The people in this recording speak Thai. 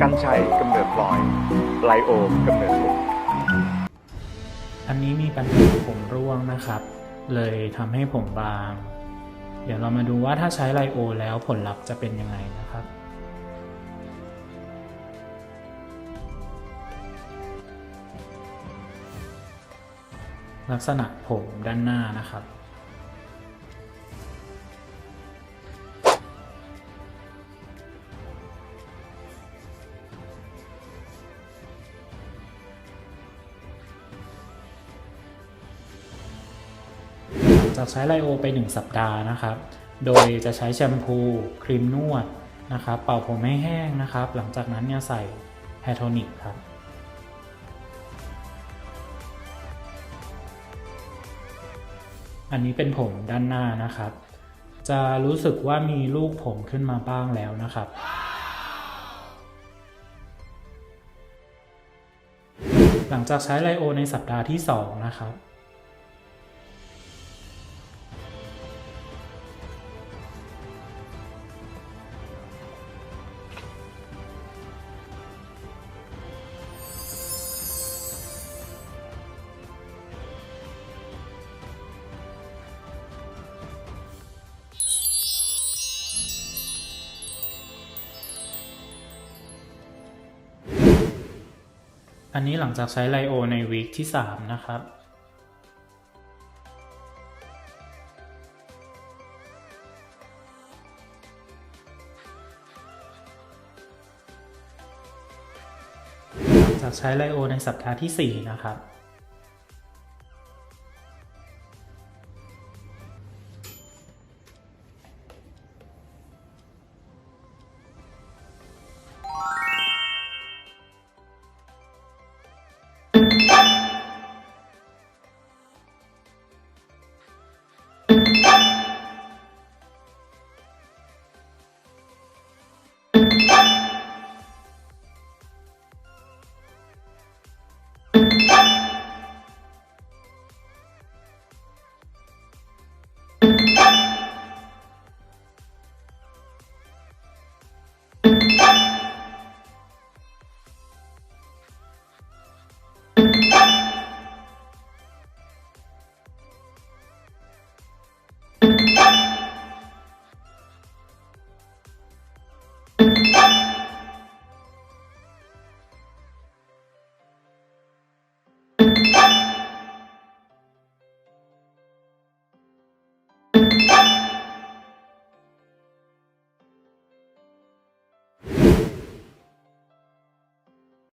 กันชัยกำเนิดพลอย ไลโอกำเนิดผลอันนี้มีปัญหาผมร่วงนะครับ เลยทำให้ผมบาง เดี๋ยวเรามาดูว่าถ้าใช้ไลโอแล้วผลลัพธ์จะเป็นยังไงนะครับลักษณะผมด้านหน้านะครับ จากใช้ไลโอไป 1 สัปดาห์นะครับ โดยจะใช้แชมพูครีมนวดนะครับ เป่าผมให้แห้งนะครับ หลังจากนั้นเนี่ยใส่แฮโทนิกครับอันนี้เป็นผมด้านหน้านะครับ จะรู้สึกว่ามีลูกผมขึ้นมาบ้างแล้วนะครับ หลังจากใช้ไลโอในสัปดาห์ที่ 2 นะครับ อันนี้หลังจากใช้ไลโอในวีคที่ 3 นะครับ หลังจากใช้ไลโอในสัปดาห์ที่ 4 นะครับ